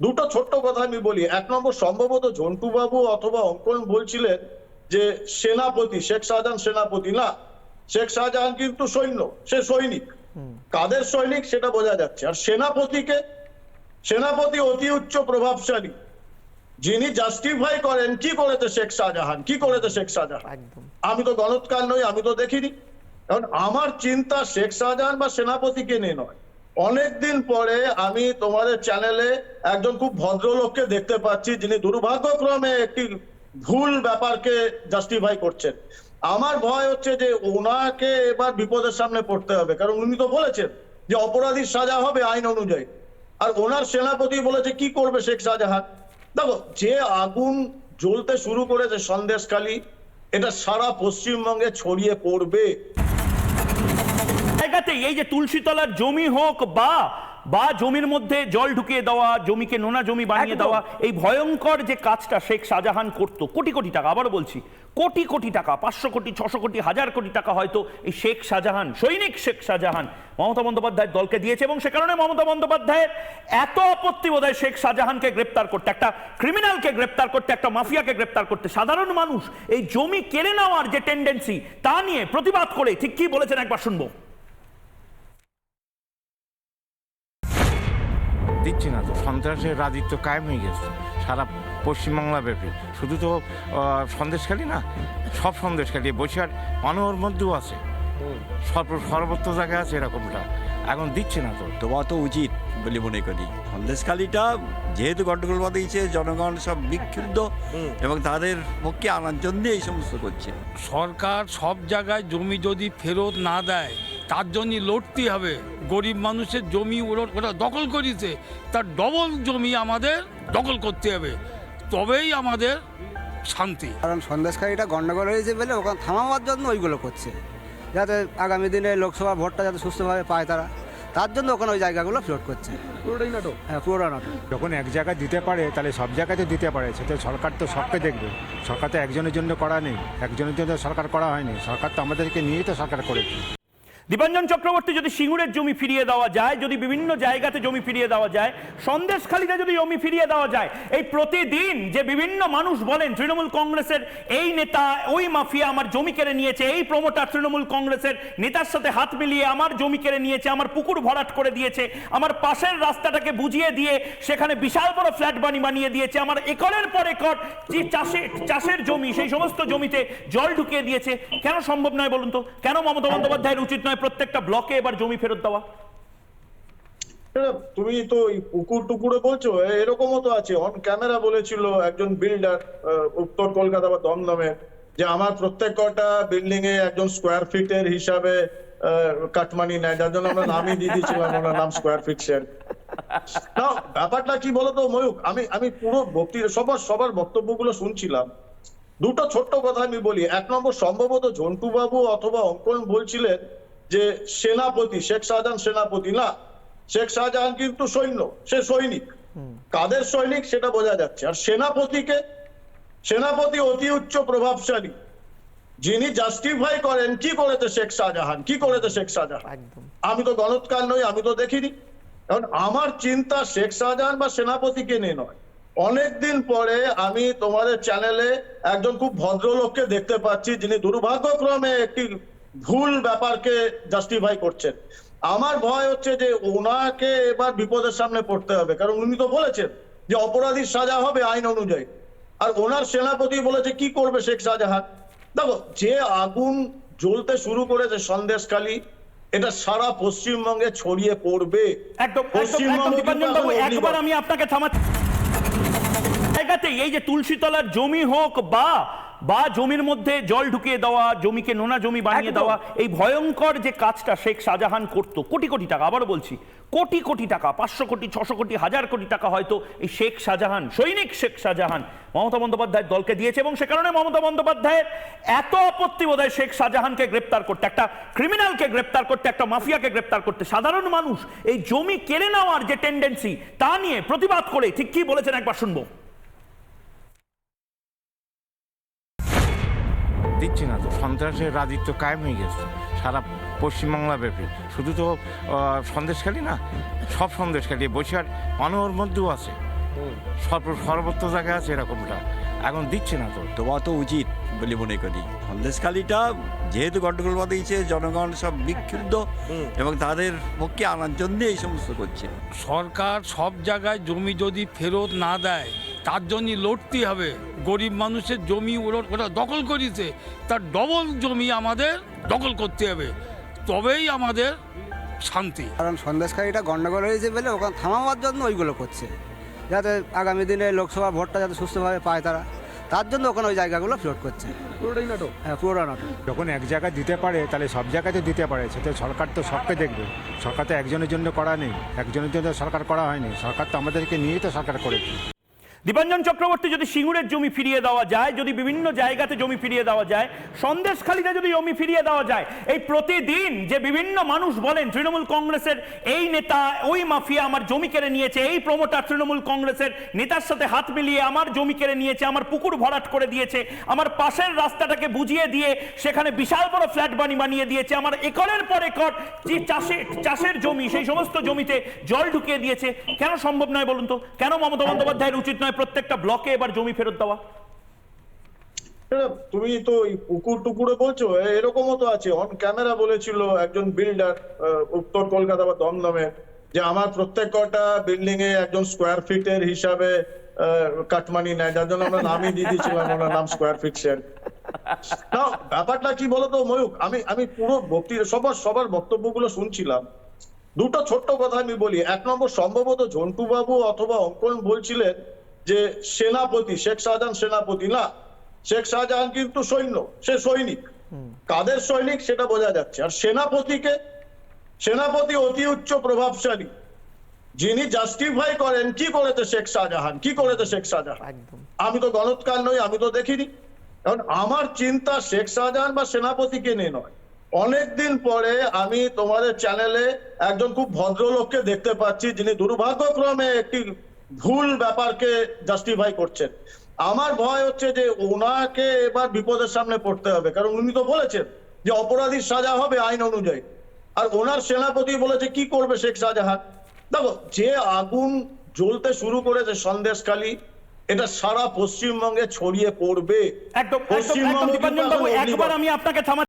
দুটো ছোট্ট কথা আমি বলি। এক নম্বর সম্ভবত ঝন্টু বাবু অথবা অঙ্কন বলছিলেন যে সেনাপতি শেখ শাহজাহান সেনাপতি না? শেখ শাহজাহান কিন্তু সৈন্য সে সৈনিক। কাদের সৈনিক সেটা বোঝা যাচ্ছে। আর সেনাপতিকে সেনাপতি অতি উচ্চ প্রভাবশালী। যিনি জাস্টিফাই করেন কি করেছে শেখ শাহজাহান? কি করেছে শেখ শাহজাহান? আমি তো গণৎকার নই আমি তো দেখিনি। কারণ আমার চিন্তা শেখ শাহজাহান বা সেনাপতিকে নিয়ে নয়। অনেকদিন পরে আমি তোমাদের চ্যানেলে একজন খুব ভদ্রলোককে দেখতে পাচ্ছি, যিনি দুর্ভাগ্যক্রমে একটি ভুল ব্যাপারকে জাস্টিফাই করছেন। আমার ভয় হচ্ছে যে ওনাকে এবার বিপদের সামনে পড়তে হবে, কারণ উনি তো বলেছেন যে অপরাধীর সাজা হবে আইন অনুযায়ী। আর ওনার সেনাপতি বলেছে, কি করবে শেখ শাহজাহান? দেখো, যে আগুন জ্বলতে শুরু করেছে সন্দেশখালী, এটা সারা পশ্চিমবঙ্গে ছড়িয়ে পড়বে। জায়গাতে এই যে তুলসীতলার জমি হোক বা বা জমির মধ্যে জল ঢুকিয়ে দেওয়া জমিকে নোনা জমি বানিয়ে দেওয়া এই ভয়ঙ্কর যে কাজটা শেখ শাহজাহান করত কোটি কোটি টাকা আবারও বলছি কোটি কোটি টাকা পাঁচশো কোটি ছশো কোটি হাজার কোটি টাকা হয়তো এই শেখ শাহজাহান সৈনিক শেখ শাহজাহান মমতা বন্দ্যোপাধ্যায়ের দলকে দিয়েছে এবং সে কারণে মমতা বন্দ্যোপাধ্যায়ের এত আপত্তি বোধ হয় শেখ শাহজাহানকে গ্রেপ্তার করতে একটা ক্রিমিনালকে গ্রেপ্তার করতে একটা মাফিয়াকে গ্রেপ্তার করতে সাধারণ মানুষ এই জমি কেড়ে নেওয়ার যে টেন্ডেন্সি তা নিয়ে প্রতিবাদ করে ঠিক কি বলেছেন একবার শুনব। দিচ্ছি না তো। সন্ত্রাসের রাজত্ব কায়েম হয়ে গেছে। সারা পশ্চিমবাংলা ব্যাপী। শুধু তো সন্দেশখালী না সব সন্দেশখালী। বসিয়ার মানুষের মধ্যেও আছে। সর্ব সর্বত্র জায়গায় আছে এরকমটা। এখন দিচ্ছে না তো। দেওয়া তো উচিত বলে মনে করি। সন্দেশখালীটা যেহেতু গন্ডগোল বাঁধিয়েছে জনগণ সব বিক্ষুব্ধ এবং তাদের পক্ষে আনার জন্য এই সমস্ত করছে। সরকার সব জায়গায় জমি যদি ফেরত না দেয় তার জন্য লড়তে হবে। গরিব মানুষের জমি ওরা দখল করেছে তার ডবল জমি আমাদের দখল করতে হবে। তবেই আমাদের শান্তি। কারণ সন্দেশকারীটা গন্ডগোল হয়েছে বলে ওখানে থামাবার জন্য ওইগুলো করছে। যাতে আগামী দিনে লোকসভা ভোটটা যাতে সুস্থভাবে পায় তারা। তার জন্য ওখানে ওই জায়গাগুলো ফ্লোট করছে। পুরোটাই নাটক? হ্যাঁ পুরোটা নাটক। যখন এক জায়গায় দিতে পারে তাহলে সব জায়গাতে দিতে পারে। সেটা সরকার তো সবকে দেখবে। সরকার তো একজনের জন্য করা নেই। একজনের জন্য সরকার করা হয়নি। সরকার তো আমাদেরকে নিয়েই তো সরকার করেছে। দীপাঞ্জন চক্রবর্তী যদি সিঙ্গুরের জমি ফিরিয়ে দেওয়া যায়, যদি বিভিন্ন জায়গাতে জমি ফিরিয়ে দেওয়া যায়, সন্দেশখালিতে যদি জমি ফিরিয়ে দেওয়া যায়, এই প্রতিদিন যে বিভিন্ন মানুষ বলেন, তৃণমূল কংগ্রেসের এই নেতা, ওই মাফিয়া আমার জমি কেড়ে নিয়েছে, এই প্রমোটার তৃণমূল কংগ্রেসের নেতার সাথে হাত মিলিয়ে আমার জমি কেড়ে নিয়েছে, আমার পুকুর ভরাট করে দিয়েছে, আমার পাশের রাস্তাটাকে বুঝিয়ে দিয়ে সেখানে বিশাল বড় ফ্ল্যাট বানি বানিয়ে দিয়েছে, আমার একরের পর একর যে চাষে, চাষের জমি, সেই সমস্ত জমিতে জল ঢুকিয়ে দিয়েছে, কেন সম্ভব নয় বলুন তো? কেন মমতা বন্দ্যোপাধ্যায়ের উচিত নয় প্রত্যেকটা ব্লকে এবার জমি ফেরত দেওয়া। তুমি তো পুকুর টুকুরে বলছো এরকমও তো আছে। অন ক্যামেরা বলেছিল একজন বিল্ডার উত্তর কলকাতা বা দমদমে, যে আমার প্রত্যেক কটা বিল্ডিং এ একজন স্কোয়ার ফিটের হিসাবে কাটমানি নেয়। যার জন্য আমরা নামই দিয়ে দিয়েছিলাম, ওনার নাম স্কোয়ার ফিট শেয়ার ব্যাপারটা কি বলতো ময়ূক আমি আমি পুরো বক্তি, সবার সবার বক্তব্যগুলো শুনছিলাম। দুটো ছোট্ট কথা আমি বলি। এক নম্বর, সম্ভবত ঝন্টু বাবু অথবা অঙ্কন বলছিলেন যে সেনাপতি শেখ শাহজাহান সেনাপতি না শেখ শাহজাহান কিন্তু সৈন্য সে সৈনিক। কাদের সৈনিক সেটা বোঝা যাচ্ছে। আর সেনাপতিকে সেনাপতি অতি উচ্চ প্রভাবশালী। যিনি জাস্টিফাই করেন কি করেছে শেখ শাহজাহান কি করেছে শেখ শাহজাহান? আমি তো গণৎকার নই আমি তো দেখিনি। কারণ আমার চিন্তা শেখ শাহজাহান বা সেনাপতিকে নিয়ে নয়। অনেকদিন পরে আমি তোমাদের চ্যানেলে একজন খুব ভদ্রলোককে দেখতে পাচ্ছি যিনি দুর্ভাগ্যক্রমে একটি ভুল ব্যাপারকে জাস্টিফাই করছেন। আমার ভয় হচ্ছে যে ওনাকে এবার বিপদের সামনে পড়তে হবে। কারণ উনি তো বলেছেন যে অপরাধীর সাজা হবে আইন অনুযায়ী। আর ওনার সেনাপতি বলেছে কি করবে শেখ শাহজাহান? দেখো যে আগুন জ্বলতে শুরু করেছে সন্দেশখালী এটা সারা পশ্চিমবঙ্গে ছড়িয়ে পড়বে। একবার আমি আপনাকে জায়গাতে এই যে তুলসীতলার জমি হোক বা বা জমির মধ্যে জল ঢুকিয়ে দেওয়া জমিকে নোনা জমি বানিয়ে দেওয়া এই ভয়ঙ্কর যে কাজটা শেখ শাহজাহান করত কোটি কোটি টাকা আবারও বলছি কোটি কোটি টাকা পাঁচশো কোটি ছশো কোটি হাজার কোটি টাকা হয়তো এই শেখ শাহজাহান সৈনিক শেখ শাহজাহান মমতা বন্দ্যোপাধ্যায়ের দলকে দিয়েছে এবং সে কারণে মমতা বন্দ্যোপাধ্যায়ের এত আপত্তি বোধ শেখ শাহজাহানকে গ্রেপ্তার করতে একটা ক্রিমিনালকে গ্রেপ্তার করতে একটা মাফিয়াকে গ্রেপ্তার করতে সাধারণ মানুষ এই জমি কেড়ে নেওয়ার যে টেন্ডেন্সি তা নিয়ে প্রতিবাদ করে ঠিক কি বলেছেন একবার শুনব। দিচ্ছি না তো। সন্ত্রাসের রাজত্ব কায়েম হয়ে গেছে। সারা পশ্চিমবাংলা ব্যাপী। শুধু তো সন্দেশখালী না সব সন্দেশখালী। বসিয়ার মানবর মধ্যেও আছে। সর্ব সর্বত্র জায়গায় আছে এরকমটা। এখন দিচ্ছে না তো। দেওয়া তো উচিত বলে মনে করি। সন্দেশখালিটা যেহেতু গন্ডগোল বাঁধিয়েছে জনগণ সব বিক্ষুব্ধ এবং তাদের পক্ষে আনার জন্য এই সমস্ত করছে। সরকার সব জায়গায় জমি যদি ফেরত না দেয় তার জন্য লড়তে হবে। গরিব মানুষের জমি ওরা ওরা দখল করেছে। তার ডবল জমি আমাদের দখল করতে হবে। তবেই আমাদের শান্তি। কারণ সন্দেশকারীটা গণ্ডগোল হয়েছে বলে ওখানে থামাবার জন্য ওইগুলো করছে। যাতে আগামী দিনে লোকসভা ভোটটা যাতে সুস্থভাবে পায় তারা। তার জন্য ওখানে ওই জায়গাগুলো ফ্লোট করছে। পুরোটাই নাটক? হ্যাঁ পুরোটা নাটক। যখন এক জায়গায় দিতে পারে তাহলে সব জায়গাতে দিতে পারে। সেটা সরকার তো সবকে দেখবে। সরকার তো একজনের জন্য করা নেই। একজনের জন্য সরকার করা হয়নি। সরকার তো আমাদেরকে নিয়েই তো সরকার করেছে। দীপাঞ্জন চক্রবর্তী যদি সিঙ্গুরের জমি ফিরিয়ে দেওয়া যায়, যদি বিভিন্ন জায়গাতে জমি ফিরিয়ে দেওয়া যায়, সন্দেশখালিতে যদি জমি ফিরিয়ে দেওয়া যায়, এই প্রতিদিন যে বিভিন্ন মানুষ বলেন, তৃণমূল কংগ্রেসের এই নেতা, ওই মাফিয়া আমার জমি কেড়ে নিয়েছে, এই প্রমোটার তৃণমূল কংগ্রেসের নেতার সাথে হাত মিলিয়ে আমার জমি কেড়ে নিয়েছে, আমার পুকুর ভরাট করে দিয়েছে, আমার পাশের রাস্তাটাকে বুঝিয়ে দিয়ে সেখানে বিশাল বড় ফ্ল্যাট বানি, বানিয়ে দিয়েছে, আমার একরের পর একর যে চাষে, চাষের জমি, সেই সমস্ত জমিতে জল ঢুকিয়ে দিয়েছে, কেন সম্ভব নয় বলুন তো? কেন মমতা বন্দ্যোপাধ্যায়ের উচিত নয় প্রত্যেকটা ব্লকে এবার জমি ফেরত দেওয়া। তুমি তো পুকুর টুকুরে বলছো এরকমও তো আছে। অন ক্যামেরা বলেছিল একজন বিল্ডার উত্তর কলকাতা বা দমদমে যে আমার প্রত্যেক কটা বিল্ডিং এ একজন স্কোয়ার ফিটের হিসাবে কাটমানি নেয়। যার জন্য আমরা নামই দিয়ে দিয়েছিলাম, ওনার নাম স্কোয়ার ফিট শেয়ার ব্যাপারটা কি বলতো ময়ূক আমি আমি পুরো বক্তৃতা, সবার সবার বক্তব্যগুলো শুনছিলাম। দুটো ছোট্ট কথা আমি বলি। এক নম্বর, সম্ভবত ঝন্টু বাবু অথবা অঙ্কন বলছিলেন যে সেনাপতি শেখ শাহজাহান সেনাপতি না শেখ শাহজাহান কিন্তু সৈন্য সে সৈনিক। কাদের সৈনিক সেটা বোঝা যাচ্ছে। আর সেনাপতিকে সেনাপতি অতি উচ্চ প্রভাবশালী। যিনি জাস্টিফাই করেন কি করেছে শেখ শাহজাহান কি করেছে শেখ শাহজাহান। আমি তো গণৎকার নই আমি তো দেখিনি। কারণ আমার চিন্তা শেখ শাহজাহান বা সেনাপতিকে নিয়ে নয়। অনেকদিন পরে আমি তোমাদের চ্যানেলে একজন খুব ভদ্রলোককে দেখতে পাচ্ছি যিনি দুর্ভাগ্যক্রমে একটি ভুল ব্যাপারকে জাস্টিফাই করছেন। আমার ভয় হচ্ছে যে ওনাকে এবার বিপদের সামনে পড়তে হবে। কারণ উনি তো বলেছেন যে অপরাধীর সাজা হবে আইন অনুযায়ী। আর ওনার সেনাপতি বলেছে কি করবে শেখ শাহজাহান? দেখো যে আগুন জ্বলতে শুরু করেছে সন্দেশখালী এটা সারা পশ্চিমবঙ্গে ছড়িয়ে পড়বে। একদম একদম একদম দীপাঞ্জন বাবু একবার অগ্নিবর্ণ। আমি আপনাকে থামাচ্ছি।